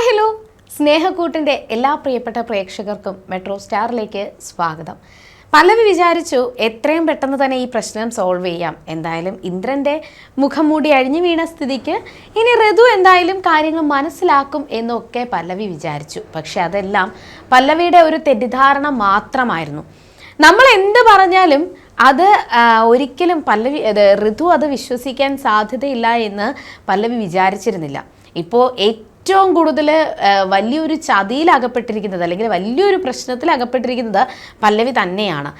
Hi hello. സ്നേഹക്കൂട്ടിന്റെ എല്ലാ പ്രിയപ്പെട്ട പ്രേക്ഷകർക്കും മെട്രോ സ്റ്റാറിലേക്ക് സ്വാഗതം. പല്ലവി വിചാരിച്ചു എത്രയും പെട്ടെന്ന് തന്നെ ഈ പ്രശ്നം സോൾവ് ചെയ്യാം. എന്തായാലും ഇന്ദ്രന്റെ മുഖം മൂടി അഴിഞ്ഞു വീണ സ്ഥിതിക്ക് ഇനി ഋതു എന്തായാലും കാര്യങ്ങൾ മനസ്സിലാക്കും എന്നൊക്കെ പല്ലവി വിചാരിച്ചു. പക്ഷെ അതെല്ലാം പല്ലവിയുടെ ഒരു തെറ്റിദ്ധാരണ മാത്രമായിരുന്നു. നമ്മൾ എന്ത് പറഞ്ഞാലും അത് ഒരിക്കലും പല്ലവി ഋതു അത് വിശ്വസിക്കാൻ സാധ്യതയില്ല എന്ന് പല്ലവി വിചാരിച്ചിരുന്നില്ല. ഇപ്പോൾ ഏറ്റവും കൂടുതൽ വലിയൊരു ചതിയിൽ അകപ്പെട്ടിരിക്കുന്നത് അല്ലെങ്കിൽ വലിയൊരു പ്രശ്നത്തിൽ അകപ്പെട്ടിരിക്കുന്നത് പല്ലവി തന്നെയാണ്.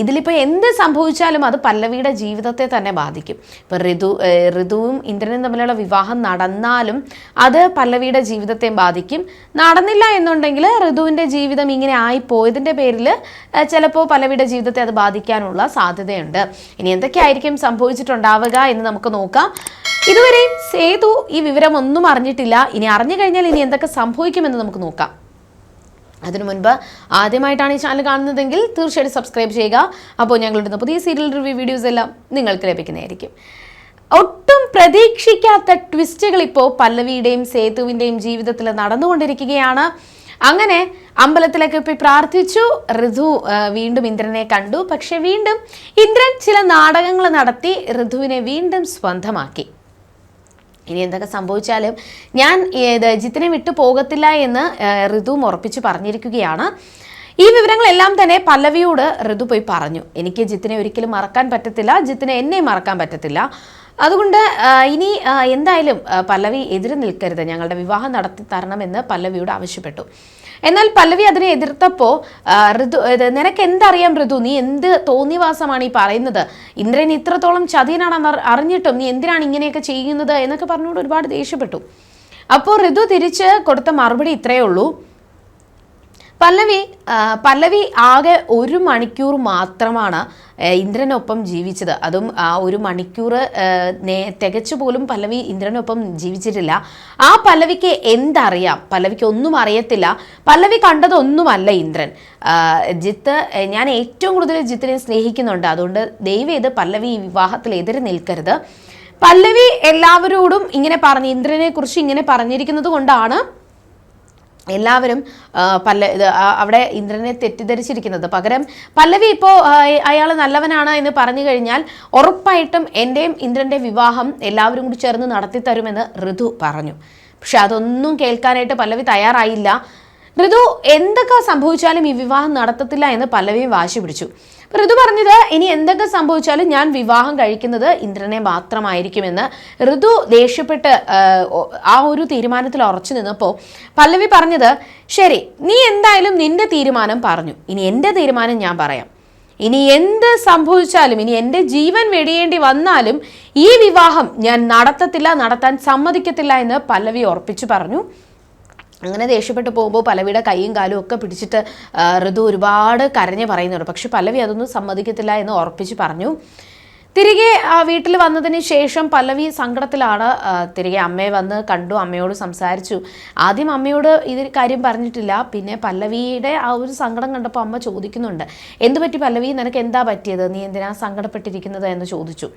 ഇതിലിപ്പോൾ എന്ത് സംഭവിച്ചാലും അത് പല്ലവിയുടെ ജീവിതത്തെ തന്നെ ബാധിക്കും. ഇപ്പോൾ ഋതു ഋതുവും ഇന്ദ്രനും തമ്മിലുള്ള വിവാഹം നടന്നാലും അത് പല്ലവിയുടെ ജീവിതത്തെ ബാധിക്കും. നടന്നില്ല എന്നുണ്ടെങ്കിൽ ഋതുവിന്റെ ജീവിതം ഇങ്ങനെ ആയി ആയിപ്പോയതിന്റെ പേരിൽ ചിലപ്പോൾ പല്ലവിയുടെ ജീവിതത്തെ അത് ബാധിക്കാനുള്ള സാധ്യതയുണ്ട്. ഇനി എന്തൊക്കെയായിരിക്കും സംഭവിച്ചിട്ടുണ്ടാവുക എന്ന് നമുക്ക് നോക്കാം. ഇതുവരെയും സേതു ഈ വിവരം ഒന്നും അറിഞ്ഞിട്ടില്ല. ഇനി അറിഞ്ഞു കഴിഞ്ഞാൽ ഇനി എന്തൊക്കെ സംഭവിക്കുമെന്ന് നമുക്ക് നോക്കാം. അതിനു മുൻപ് ആദ്യമായിട്ടാണ് ഈ ചാനൽ കാണുന്നതെങ്കിൽ തീർച്ചയായിട്ടും സബ്സ്ക്രൈബ് ചെയ്യുക. അപ്പോൾ ഞങ്ങളുടെ പുതിയ സീരിയൽ റിവ്യൂ വീഡിയോസ് എല്ലാം നിങ്ങൾക്ക് ലഭിക്കുന്നതായിരിക്കും. ഒട്ടും പ്രതീക്ഷിക്കാത്ത ട്വിസ്റ്റുകൾ ഇപ്പോൾ പല്ലവിയുടെയും സേതുവിന്റെയും ജീവിതത്തിൽ നടന്നുകൊണ്ടിരിക്കുകയാണ്. അങ്ങനെ അമ്പലത്തിലൊക്കെ പോയി പ്രാർത്ഥിച്ചു. ഋതു വീണ്ടും ഇന്ദ്രനെ കണ്ടു. പക്ഷെ വീണ്ടും ഇന്ദ്രൻ ചില നാടകങ്ങൾ നടത്തി. ഋതുവിനെ വീണ്ടും സ്വന്തമാക്കി. ഇനി എന്തൊക്കെ സംഭവിച്ചാലും ഞാൻ ജിത്തിനെ വിട്ടു പോകത്തില്ല എന്ന് ഋതു ഉറപ്പിച്ച് പറഞ്ഞിരിക്കുകയാണ്. ഈ വിവരങ്ങളെല്ലാം തന്നെ പല്ലവിയോട് ഋതു പോയി പറഞ്ഞു. എനിക്ക് ജിത്തിനെ ഒരിക്കലും മറക്കാൻ പറ്റത്തില്ല. ജിത്തിനെ എന്നെ മറക്കാൻ പറ്റത്തില്ല. അതുകൊണ്ട് ഇനി എന്തായാലും പല്ലവി എതിര് നിൽക്കരുത്. ഞങ്ങളുടെ വിവാഹം നടത്തി തരണമെന്ന് പല്ലവിയോട് ആവശ്യപ്പെട്ടു. എന്നാൽ പല്ലവി അതിനെ എതിർത്തപ്പോൾ ഋതു നിനക്ക് എന്തറിയാം ഋതു നീ എന്ത് തോന്നിവാസമാണ് ഈ പറയുന്നത്? ഇന്ദ്രൻ ഇത്രത്തോളം ചതിയനാണെന്ന് അറിഞ്ഞിട്ടും നീ എന്തിനാണ് ഇങ്ങനെയൊക്കെ ചെയ്യുന്നത് എന്നൊക്കെ പറഞ്ഞുകൊണ്ട് ഒരുപാട് ദേഷ്യപ്പെട്ടു. അപ്പോൾ ഋതു തിരിച്ച് കൊടുത്ത മറുപടി ഇത്രയേ ഉള്ളൂ. പല്ലവി പല്ലവി ആകെ ഒരു മണിക്കൂർ മാത്രമാണ് ഇന്ദ്രനൊപ്പം ജീവിച്ചത്. അതും ആ ഒരു മണിക്കൂർ നേ- തികച്ചു പോലും പല്ലവി ഇന്ദ്രനൊപ്പം ജീവിച്ചിട്ടില്ല. ആ പല്ലവിക്ക് എന്തറിയാം? പല്ലവിക്ക് ഒന്നും അറിയത്തില്ല. പല്ലവി കണ്ടതൊന്നുമല്ല ഇന്ദ്രൻ. ജിത്ത് ഞാൻ ഏറ്റവും കൂടുതൽ ജിത്തിനെ സ്നേഹിക്കുന്നുണ്ട്. അതുകൊണ്ട് ദൈവം ഇത് പല്ലവി വിവാഹത്തിൽ എതിരെ നിൽക്കരുത്. പല്ലവി എല്ലാവരോടും ഇങ്ങനെ പറഞ്ഞു ഇന്ദ്രനെ കുറിച്ച് ഇങ്ങനെ പറഞ്ഞിരിക്കുന്നത് കൊണ്ടാണ് എല്ലാവരും പല്ല ഇത് അവിടെ ഇന്ദ്രനെ തെറ്റിദ്ധരിച്ചിരിക്കുന്നത് പകരം പല്ലവി ഇപ്പോൾ അയാൾ നല്ലവനാണ് എന്ന് പറഞ്ഞു കഴിഞ്ഞാൽ ഉറപ്പായിട്ടും എന്റെയും ഇന്ദ്രന്റെ വിവാഹം എല്ലാവരും കൂടി ചേർന്ന് നടത്തി തരുമെന്ന് ഋതു പറഞ്ഞു. പക്ഷെ അതൊന്നും കേൾക്കാനായിട്ട് പല്ലവി തയ്യാറായില്ല. ഋതു എന്തൊക്കെ സംഭവിച്ചാലും ഈ വിവാഹം നടത്തത്തില്ല എന്ന് പല്ലവി വാശി പിടിച്ചു. ഋതു പറഞ്ഞത് ഇനി എന്തൊക്കെ സംഭവിച്ചാലും ഞാൻ വിവാഹം കഴിക്കുന്നത് ഇന്ദ്രനെ മാത്രമായിരിക്കുമെന്ന്. ഋതു ദേഷ്യപ്പെട്ട് ആ, ഒരു തീരുമാനത്തിൽ ഉറച്ചു നിന്നപ്പോൾ പല്ലവി പറഞ്ഞത് ശരി നീ എന്തായാലും നിന്റെ തീരുമാനം പറഞ്ഞു. ഇനി എന്റെ തീരുമാനം ഞാൻ പറയാം. ഇനി എന്ത് സംഭവിച്ചാലും ഇനി എന്റെ ജീവൻ വെടിയേണ്ടി വന്നാലും ഈ വിവാഹം ഞാൻ നടത്തത്തില്ല നടത്താൻ സമ്മതിക്കത്തില്ല എന്ന് പല്ലവി ഉറപ്പിച്ചു പറഞ്ഞു. അങ്ങനെ ദേഷ്യപ്പെട്ട് പോകുമ്പോൾ പലവിയുടെ കൈയും കാലും ഒക്കെ പിടിച്ചിട്ട് ഋതു ഒരുപാട് കരഞ്ഞ് പറയുന്നുണ്ട്. പക്ഷെ പലവി അതൊന്നും സമ്മതിക്കത്തില്ല എന്ന് ഉറപ്പിച്ച് പറഞ്ഞു. തിരികെ വീട്ടിൽ വന്നതിന് ശേഷം പല്ലവി സങ്കടത്തിലാണ്. തിരികെ അമ്മയെ വന്ന് കണ്ടു അമ്മയോട് സംസാരിച്ചു. ആദ്യം അമ്മയോട് ഇത് കാര്യം പറഞ്ഞിട്ടില്ല. പിന്നെ പല്ലവിയുടെ ആ ഒരു സങ്കടം കണ്ടപ്പോൾ അമ്മ ചോദിക്കുന്നുണ്ട് എന്ത് പറ്റി പല്ലവി? നിനക്ക് എന്താ പറ്റിയത്? നീ എന്തിനാ സങ്കടപ്പെട്ടിരിക്കുന്നത്? എന്ന് ചോദിച്ചു.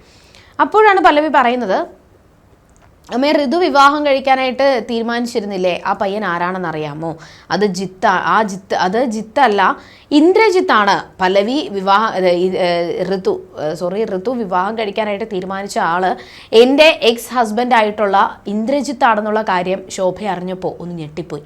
അപ്പോഴാണ് പല്ലവി പറയുന്നത് അമ്മേ ഋതു വിവാഹം കഴിക്കാനായിട്ട് തീരുമാനിച്ചിരുന്നില്ലേ? ആ പയ്യൻ ആരാണെന്ന് അറിയാമോ? അത് ജിത്ത ആ ജിത്ത് അത് ജിത്തല്ല ഇന്ദ്രജിത്താണ് പല്ലവി വിവാഹ ഋതു സോറി ഋതു വിവാഹം കഴിക്കാനായിട്ട് തീരുമാനിച്ച ആൾ. എന്റെ എക്സ് ഹസ്ബൻഡ് ആയിട്ടുള്ള ഇന്ദ്രജിത്താണെന്നുള്ള കാര്യം ശോഭ അറിഞ്ഞപ്പോൾ ഒന്ന് ഞെട്ടിപ്പോയി.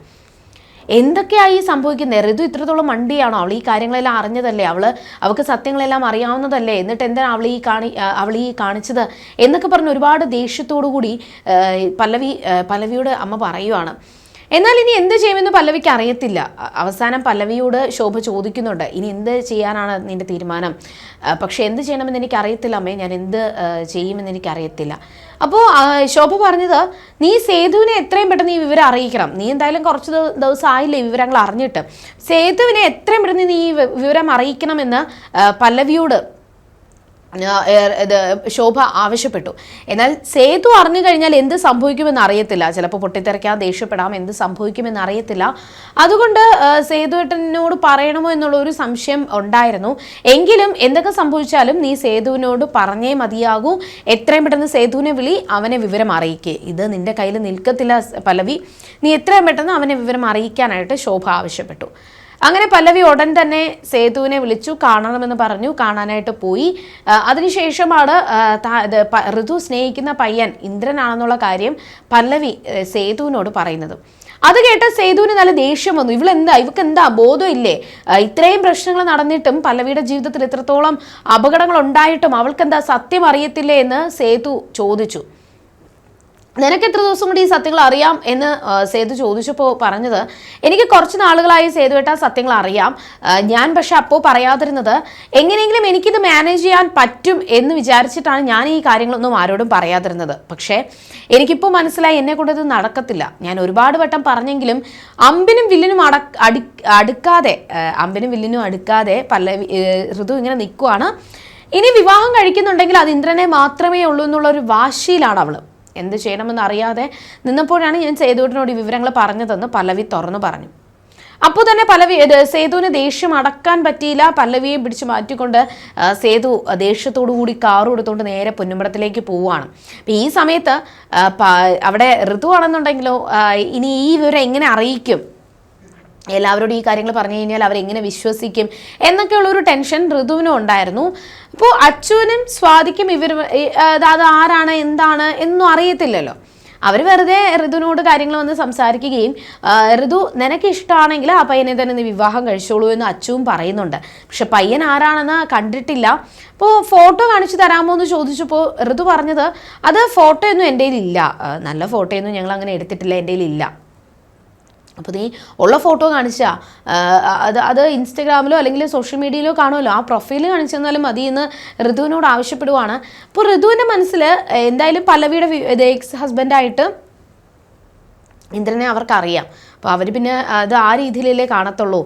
എന്തൊക്കെയായി സംഭവിക്കുന്നത് ഋതു ഇത്രത്തോളം മണ്ടിയാണോ? അവൾ ഈ കാര്യങ്ങളെല്ലാം അറിഞ്ഞതല്ലേ? അവൾ അവൾക്ക് സത്യങ്ങളെല്ലാം അറിയാവുന്നതല്ലേ? എന്നിട്ട് എന്താണ് അവൾ ഈ കാണി അവൾ ഈ കാണിച്ചത്? എന്നൊക്കെ പറഞ്ഞ് ഒരുപാട് ദേഷ്യത്തോടു കൂടി പല്ലവി പല്ലവിയോട് അമ്മ പറയുവാണ്. എന്നാൽ ഇനി എന്ത് ചെയ്യുമെന്ന് പല്ലവിക്ക് അറിയത്തില്ല. അവസാനം പല്ലവിയോട് ശോഭ ചോദിക്കുന്നുണ്ട്. ഇനി എന്ത് ചെയ്യാനാണ് നിന്റെ തീരുമാനം? പക്ഷേ എന്ത് ചെയ്യണമെന്ന് എനിക്ക് അറിയത്തില്ല അമ്മേ. ഞാൻ എന്ത് ചെയ്യുമെന്ന് എനിക്ക് അറിയത്തില്ല അപ്പോൾ ശോഭ പറഞ്ഞത് നീ സേതുവിനെ എത്രയും പെട്ടെന്ന് ഈ വിവരം അറിയിക്കണം. നീ എന്തായാലും കുറച്ച് ദിവ- ദിവസം ആയില്ലേ ഈ വിവരങ്ങൾ അറിഞ്ഞിട്ട്. സേതുവിനെ എത്രയും പെട്ടെന്ന് നീ ഈ വിവരം അറിയിക്കണമെന്ന് പല്ലവിയോട് ഇത് ശോഭ ആവശ്യപ്പെട്ടു. എന്നാൽ സേതു അറിഞ്ഞു കഴിഞ്ഞാൽ എന്ത് സംഭവിക്കുമെന്ന് അറിയത്തില്ല. ചിലപ്പോൾ പൊട്ടിത്തെറിക്കാൻ ദേഷ്യപ്പെടാം എന്ത് സംഭവിക്കുമെന്ന് അറിയത്തില്ല. അതുകൊണ്ട് സേതുവേട്ടനോട് പറയണമോ എന്നുള്ള ഒരു സംശയം ഉണ്ടായിരുന്നു. എങ്കിലും എന്തൊക്കെ സംഭവിച്ചാലും നീ സേതുവിനോട് പറഞ്ഞേ മതിയാകൂ. എത്രയും പെട്ടെന്ന് സേതുവിനെ വിളി അവനെ വിവരം അറിയിക്കേ. ഇത് നിന്റെ കയ്യിൽ നിൽക്കത്തില്ല പലവി നീ എത്രയും പെട്ടെന്ന് അവനെ വിവരം അറിയിക്കാനായിട്ട് ശോഭ ആവശ്യപ്പെട്ടു. അങ്ങനെ പല്ലവി ഉടൻ തന്നെ സേതുവിനെ വിളിച്ചു കാണണമെന്ന് പറഞ്ഞു കാണാനായിട്ട് പോയി. അതിനുശേഷമാണ് ഋതു സ്നേഹിക്കുന്ന പയ്യൻ ഇന്ദ്രനാണെന്നുള്ള കാര്യം പല്ലവി സേതുവിനോട് പറയുന്നത്. അത് കേട്ട് സേതുവിന് നല്ല ദേഷ്യം വന്നു. ഇവളെന്താ? ഇവക്ക് എന്താ ബോധമില്ലേ ഇത്രയും പ്രശ്നങ്ങൾ നടന്നിട്ടും പല്ലവിയുടെ ജീവിതത്തിൽ ഇത്രത്തോളം അപകടങ്ങൾ ഉണ്ടായിട്ടും അവൾക്ക് എന്താ സത്യം അറിയത്തില്ലേ എന്ന് സേതു ചോദിച്ചു. നിനക്ക് എത്ര ദിവസം കൊണ്ട് ഈ സത്യങ്ങൾ അറിയാം എന്ന് സേതു ചോദിച്ചപ്പോൾ പറഞ്ഞത് എനിക്ക് കുറച്ച് നാളുകളായി സേതുവേട്ട സത്യങ്ങൾ അറിയാം. ഞാൻ പക്ഷെ അപ്പോൾ പറയാതിരുന്നത് എങ്ങനെയെങ്കിലും എനിക്കിത് മാനേജ് ചെയ്യാൻ പറ്റും എന്ന് വിചാരിച്ചിട്ടാണ് ഞാൻ ഈ കാര്യങ്ങളൊന്നും ആരോടും പറയാതിരുന്നത്. പക്ഷേ എനിക്കിപ്പോൾ മനസ്സിലായി എന്നെ കൊണ്ട് ഇത് നടക്കത്തില്ല. ഞാൻ ഒരുപാട് വട്ടം പറഞ്ഞെങ്കിലും അമ്പിനും വില്ലിനും അട അടി അടുക്കാതെ അമ്പിനും വില്ലിനും അടുക്കാതെ പല ഋതു ഇങ്ങനെ നിൽക്കുവാണ് ഇനി വിവാഹം കഴിക്കുന്നുണ്ടെങ്കിൽ അത് ഇന്ദ്രനെ മാത്രമേ ഉള്ളൂ എന്നുള്ള ഒരു വാശിയിലാണ് അവൾ. എന്ത് ചെയ്യണമെന്ന് അറിയാതെ നിന്നപ്പോഴാണ് ഞാൻ സേതുവിനോട് ഈ വിവരങ്ങൾ പറഞ്ഞതെന്ന് പല്ലവി തുറന്നു പറഞ്ഞു. അപ്പോൾ തന്നെ പല്ലവി സേതുവിന് ദേഷ്യം അടക്കാൻ പറ്റിയില്ല. പല്ലവിയെ പിടിച്ചു മാറ്റിക്കൊണ്ട് സേതു ദേഷ്യത്തോടു കൂടി കാറ് എടുത്തുകൊണ്ട് നേരെ പൊന്നുമ്പടത്തിലേക്ക് പോവുകയാണ്. അപ്പം ഈ സമയത്ത് അവിടെ ഋതുവാണെന്നുണ്ടെങ്കിലോ ഇനി ഈ വിവരം എങ്ങനെ അറിയിക്കും? എല്ലാവരോടും ഈ കാര്യങ്ങൾ പറഞ്ഞു കഴിഞ്ഞാൽ അവരെങ്ങനെ വിശ്വസിക്കും എന്നൊക്കെയുള്ളൊരു ടെൻഷൻ ഋതുവിനും ഉണ്ടായിരുന്നു. അപ്പോൾ അച്ഛനും സ്വാതിക്കും ഇവർ അത് ആരാണ് എന്താണ് എന്നും അറിയത്തില്ലല്ലോ. അവർ വെറുതെ ഋതുവിനോട് കാര്യങ്ങൾ വന്ന് സംസാരിക്കുകയും ഋതു നിനക്ക് ഇഷ്ടമാണെങ്കിൽ ആ പയ്യനെ തന്നെ നീ വിവാഹം കഴിച്ചോളൂ എന്ന് അച്ചുവും പറയുന്നുണ്ട്. പക്ഷെ പയ്യൻ ആരാണെന്ന് കണ്ടിട്ടില്ല. അപ്പോൾ ഫോട്ടോ കാണിച്ചു തരാമോ എന്ന് ചോദിച്ചപ്പോൾ ഋതു പറഞ്ഞത് അത് ഫോട്ടോയൊന്നും എന്റെ കയ്യിലില്ല നല്ല ഫോട്ടോയൊന്നും ഞങ്ങൾ അങ്ങനെ എടുത്തിട്ടില്ല എന്റെ കയ്യിലില്ല അപ്പോൾ നീ ഉള്ള ഫോട്ടോ കാണിച്ചാ അത് അത് ഇൻസ്റ്റഗ്രാമിലോ അല്ലെങ്കിൽ സോഷ്യൽ മീഡിയയിലോ കാണുമല്ലോ. ആ പ്രൊഫൈൽ കാണിച്ചു തന്നാലും മതി എന്ന് ഋതുവിനോട് ആവശ്യപ്പെടുവാണ്. അപ്പോൾ ഋതുവിന്റെ മനസ്സിൽ എന്തായാലും പല്ലവിയുടെ എക്സ് ഹസ്ബൻഡായിട്ട് ഇന്ദ്രനെ അവർക്കറിയാം. അപ്പോൾ അവർ പിന്നെ അത് ആ രീതിയിലല്ലേ കാണത്തുള്ളൂ.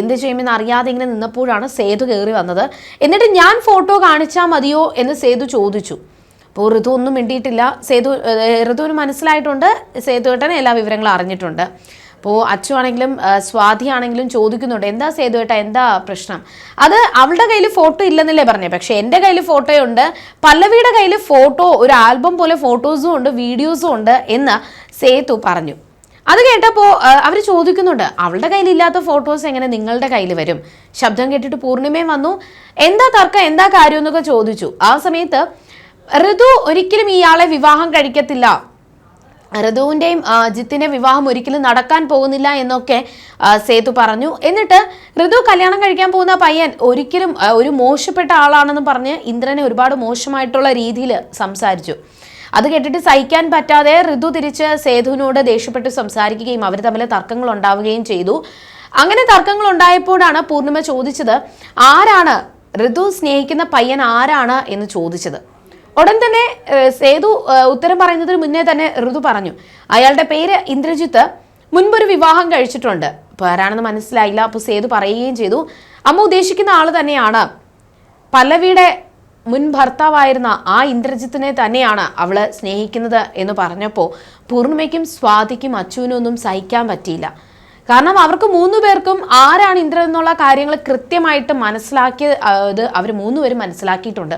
എന്ത് ചെയ്യുമെന്ന് അറിയാതെ ഇങ്ങനെ നിന്നപ്പോഴാണ് സേതു കയറി വന്നത്. എന്നിട്ട് ഞാൻ ഫോട്ടോ കാണിച്ചാൽ മതിയോ എന്ന് സേതു ചോദിച്ചു. അപ്പോൾ ഋതു ഒന്നും മിണ്ടിയിട്ടില്ല. സേതു ഋതുവിന് മനസ്സിലായിട്ടുണ്ട്. സേതുവേട്ടൻ എല്ലാ വിവരങ്ങളും അറിഞ്ഞിട്ടുണ്ട്. അപ്പോൾ അച്ചു ആണെങ്കിലും സ്വാതി ആണെങ്കിലും ചോദിക്കുന്നുണ്ട്. എന്താ സേതുവേട്ട എന്താ പ്രശ്നം? അത് അവളുടെ കയ്യിൽ ഫോട്ടോ ഇല്ലെന്നല്ലേ പറഞ്ഞേ. പക്ഷെ എന്റെ കയ്യിൽ ഫോട്ടോയുണ്ട്. പല്ലവിയുടെ കയ്യിൽ ഫോട്ടോ ഒരു ആൽബം പോലെ ഫോട്ടോസും ഉണ്ട് വീഡിയോസും ഉണ്ട് എന്ന് സേതു പറഞ്ഞു. അത് കേട്ടപ്പോൾ അവർ ചോദിക്കുന്നുണ്ട് അവളുടെ കയ്യിലില്ലാത്ത ഫോട്ടോസ് എങ്ങനെ നിങ്ങളുടെ കയ്യിൽ വരും? ശബ്ദം കേട്ടിട്ട് പൂർണിമയും വന്നു. എന്താ തർക്കം? എന്താ കാര്യം? എന്നൊക്കെ ചോദിച്ചു. ആ സമയത്ത് ഋതു ഒരിക്കലും ഇയാളെ വിവാഹം കഴിക്കത്തില്ല. ഋതുവിന്റെയും ജിത്തിന്റെ വിവാഹം ഒരിക്കലും നടക്കാൻ പോകുന്നില്ല എന്നൊക്കെ സേതു പറഞ്ഞു. എന്നിട്ട് ഋതു കല്യാണം കഴിക്കാൻ പോകുന്ന പയ്യൻ ഒരിക്കലും ഒരു മോശപ്പെട്ട ആളാണെന്ന് പറഞ്ഞ് ഇന്ദ്രനെ ഒരുപാട് മോശമായിട്ടുള്ള രീതിയിൽ സംസാരിച്ചു. അത് കേട്ടിട്ട് സഹിക്കാൻ പറ്റാതെ ഋതു തിരിച്ച് സേതുവിനോട് ദേഷ്യപ്പെട്ട് സംസാരിക്കുകയും അവർ തമ്മിൽ തർക്കങ്ങൾ ഉണ്ടാവുകയും ചെയ്തു. അങ്ങനെ തർക്കങ്ങൾ ഉണ്ടായപ്പോഴാണ് പൂർണിമ ചോദിച്ചത് ആരാണ് ഋതു സ്നേഹിക്കുന്ന പയ്യൻ ആരാണ് എന്ന് ചോദിച്ചത്. ഉടൻ തന്നെ സേതു ഉത്തരം പറയുന്നതിന് മുന്നേ തന്നെ ഋതു പറഞ്ഞു. അയാളുടെ പേര് ഇന്ദ്രജിത്ത്. മുൻപൊരു വിവാഹം കഴിച്ചിട്ടുണ്ട്. അപ്പോൾ ആരാണെന്ന് മനസ്സിലായില്ല. അപ്പോൾ സേതു പറയുകയും ചെയ്തു. അമ്മ ഉദ്ദേശിക്കുന്ന ആൾ തന്നെയാണ്. പല്ലവിയുടെ മുൻ ഭർത്താവായിരുന്ന ആ ഇന്ദ്രജിത്തിനെ തന്നെയാണ് അവൾ സ്നേഹിക്കുന്നത് എന്ന് പറഞ്ഞപ്പോൾ പൂർണിമയ്ക്കും സ്വാതിക്കും അച്ചുവിനൊന്നും സഹിക്കാൻ പറ്റിയില്ല. കാരണം അവർക്ക് മൂന്നു പേർക്കും ആരാണ് ഇന്ദ്രൻ എന്നുള്ള കാര്യങ്ങൾ കൃത്യമായിട്ട് മനസ്സിലാക്കിയത് അവർ മൂന്നുപേരും മനസ്സിലാക്കിയിട്ടുണ്ട്.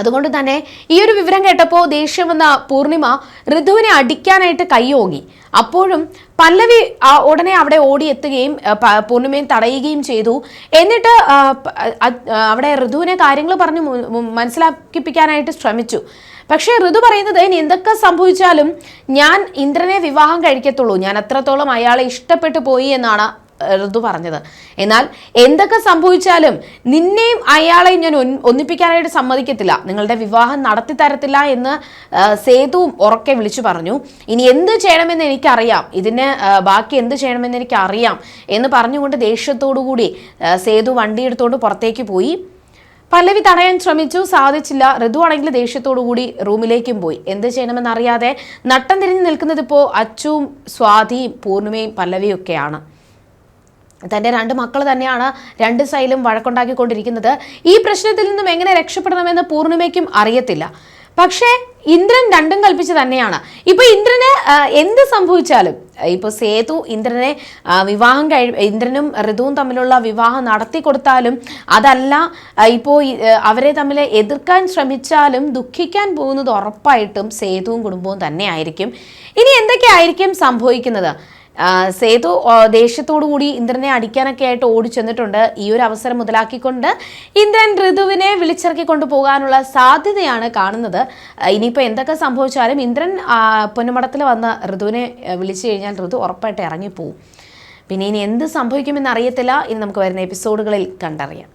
അതുകൊണ്ട് തന്നെ ഈ ഒരു വിവരം കേട്ടപ്പോൾ ദേഷ്യം വന്ന പൂർണിമ ഋതുവിനെ അടിക്കാനായിട്ട് കൈയോങ്ങി. അപ്പോഴും പല്ലവി ഉടനെ അവിടെ ഓടി എത്തുകയും പൂർണിമയും തടയുകയും ചെയ്തു. എന്നിട്ട് അവിടെ ഋതുവിനെ കാര്യങ്ങൾ പറഞ്ഞ് മനസ്സിലാക്കിപ്പിക്കാനായിട്ട് ശ്രമിച്ചു. പക്ഷേ ഋതു പറയുന്നത് ഇനി എന്തൊക്കെ സംഭവിച്ചാലും ഞാൻ ഇന്ദ്രനെ വിവാഹം കഴിക്കത്തുള്ളൂ. ഞാൻ അത്രത്തോളം അയാളെ ഇഷ്ടപ്പെട്ടു പോയി എന്നാണ് ഋതു പറഞ്ഞത്. എന്നാൽ എന്തൊക്കെ സംഭവിച്ചാലും നിന്നെയും അയാളെയും ഞാൻ ഒന്നിപ്പിക്കാനായിട്ട് സമ്മതിക്കത്തില്ല. നിങ്ങളുടെ വിവാഹം നടത്തി തരത്തില്ല എന്ന് സേതുവും ഉറക്കെ വിളിച്ചു പറഞ്ഞു. ഇനി എന്ത് ചെയ്യണമെന്ന് എനിക്കറിയാം. ഇതിന് ബാക്കി എന്ത് ചെയ്യണമെന്ന് എനിക്കറിയാം എന്ന് പറഞ്ഞുകൊണ്ട് ദേഷ്യത്തോടു കൂടി സേതു വണ്ടിയെടുത്തോണ്ട് പുറത്തേക്ക് പോയി. പല്ലവി തടയാൻ ശ്രമിച്ചു. സാധിച്ചില്ല. ഋതു ആണെങ്കിൽ ദേഷ്യത്തോടു കൂടി റൂമിലേക്കും പോയി. എന്ത് ചെയ്യണമെന്ന് അറിയാതെ നട്ടം തിരിഞ്ഞ് നിൽക്കുന്നത് ഇപ്പോൾ അച്ചുവും സ്വാതിയും പൂർണിമയും പല്ലവിയും ഒക്കെയാണ് തന്റെ രണ്ട് മക്കൾ തന്നെയാണ് രണ്ട് സൈഡിലും വഴക്കുണ്ടാക്കിക്കൊണ്ടിരിക്കുന്നത്. ഈ പ്രശ്നത്തിൽ നിന്നും എങ്ങനെ രക്ഷപ്പെടണമെന്ന് പൂർണിമയ്ക്കും അറിയത്തില്ല. പക്ഷേ ഇന്ദ്രൻ രണ്ടും കൽപ്പിച്ച് തന്നെയാണ്. ഇപ്പൊ ഇന്ദ്രന് എന്ത് സംഭവിച്ചാലും ഇപ്പോൾ സേതു ഇന്ദ്രനെ വിവാഹം കഴി ഇന്ദ്രനും ഋതുവും തമ്മിലുള്ള വിവാഹം നടത്തി കൊടുത്താലും അതല്ല ഇപ്പോൾ അവരെ തമ്മിൽ എതിർക്കാൻ ശ്രമിച്ചാലും ദുഃഖിക്കാൻ പോകുന്നത് ഉറപ്പായിട്ടും സേതുവും കുടുംബവും തന്നെയായിരിക്കും. ഇനി എന്തൊക്കെയായിരിക്കും സംഭവിക്കുന്നത്? സേതു ദേഷ്യത്തോടു കൂടി ഇന്ദ്രനെ അടിക്കാനൊക്കെ ആയിട്ട് ഓടി ചെന്നിട്ടുണ്ട്. ഈ ഒരു അവസരം മുതലാക്കിക്കൊണ്ട് ഇന്ദ്രൻ ഋതുവിനെ വിളിച്ചിറക്കി കൊണ്ടുപോകാനുള്ള സാധ്യതയാണ് കാണുന്നത്. ഇനിയിപ്പോൾ എന്തൊക്കെ സംഭവിച്ചാലും ഇന്ദ്രൻ പൊന്നുമടത്തിൽ വന്ന് ഋതുവിനെ വിളിച്ചു കഴിഞ്ഞാൽ ഋതു ഉറപ്പായിട്ട് ഇറങ്ങിപ്പോവും. പിന്നെ ഇനി എന്ത് സംഭവിക്കുമെന്ന് അറിയത്തില്ല. ഇനി നമുക്ക് വരുന്ന എപ്പിസോഡുകളിൽ കണ്ടറിയാം.